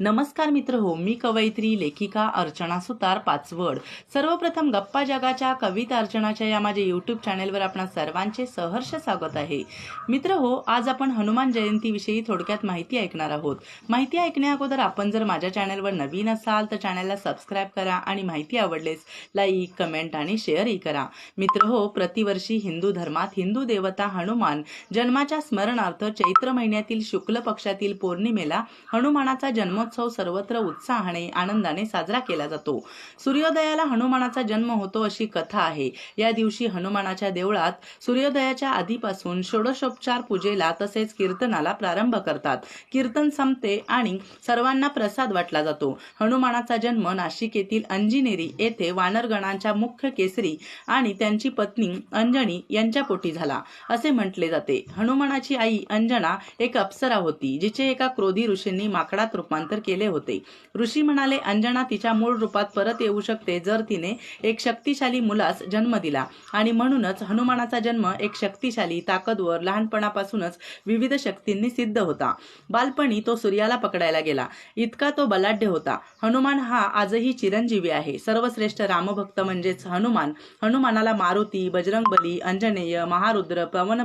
नमस्कार मित्र हो मी कवयित्री लेखिका अर्चना सुतार पाचवड. सर्वप्रथम गप्पा जगाच्या कविता अर्चनाच्या या माझ्या यूट्यूब चॅनेलवर आपणा सर्वांचे सहर्ष स्वागत आहे. मित्र हो आज आपण हनुमान जयंतीविषयी थोडक्यात माहिती ऐकणार आहोत. माहिती ऐकण्या अगोदर आपण जर माझ्या चॅनेलवर नवीन असाल तर चॅनेलला सबस्क्राईब करा आणि माहिती आवडलेस लाईक कमेंट आणि शेअरही करा. मित्र हो प्रतिवर्षी हिंदू धर्मात हिंदू देवता हनुमान जन्माच्या स्मरणार्थ चैत्र महिन्यातील शुक्ल पक्षातील पौर्णिमेला हनुमानाचा जन्म जन्मोत्सव सर्वत्र उत्साहाने आनंदाने साजरा केला जातो. सूर्योदयाला हनुमानाचा जन्म होतो अशी कथा आहे. या दिवशी हनुमानाच्या देवळात सूर्योदयाच्या आधीपासून षोडशोपचार पूजेला तसेच कीर्तनाला प्रारंभ करतात. कीर्तन संपते आणि सर्वांना प्रसाद वाटला जातो. हनुमानाचा जन्म नाशिक येथील अंजिनेरी येथे वानरगणांच्या मुख्य केसरी आणि त्यांची पत्नी अंजनी यांच्या पोटी झाला. असे म्हटले जाते. हनुमानाची आई अंजना एक अप्सरा होती जिचे एका क्रोधी ऋषींनी माकडात रूपांतर केले होते. ऋषी म्हणाले अंजना तिच्या मूळ रूपात परत येऊ शकते जर तिने एक शक्तिशाली मुलास जन्म दिला. आणि म्हणूनच हनुमानाचा जन्म एक शक्तिशाली ताकदवर लहानपणापासूनच विविध शक्तींनी सिद्ध होता. बालपणी तो सूर्याला पकडायला गेला. इतका तो बलाढ्य होता. हनुमान हा आजही चिरंजीवी आहे. सर्वश्रेष्ठ रामभक्त म्हणजेच हनुमान. हनुमानाला मारुती बजरंगबली अंजनेय महारुद्र पवन